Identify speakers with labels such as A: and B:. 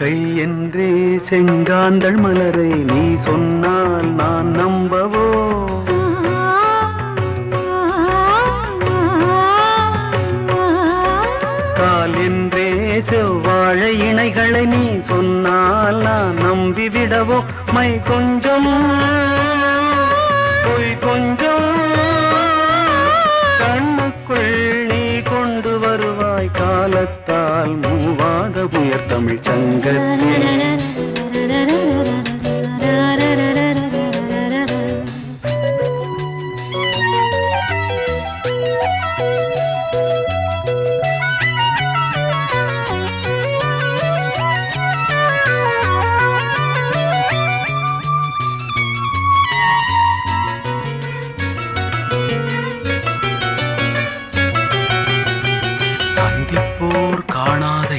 A: கை என்றே செங்காந்தள் மலரை நீ சொன்னால் நான் நம்பவோ? கால் என்றே செவ்வாழை இணைகளை நீ சொன்னால் நான் நம்பிவிடவோ? மை கொஞ்சம் பொய் கொஞ்சம் கண்ணுக்குள் நீ கொண்டு வருவாய் காலத்தால் மூவாத தமிழ் சங்கத்தில் காணாத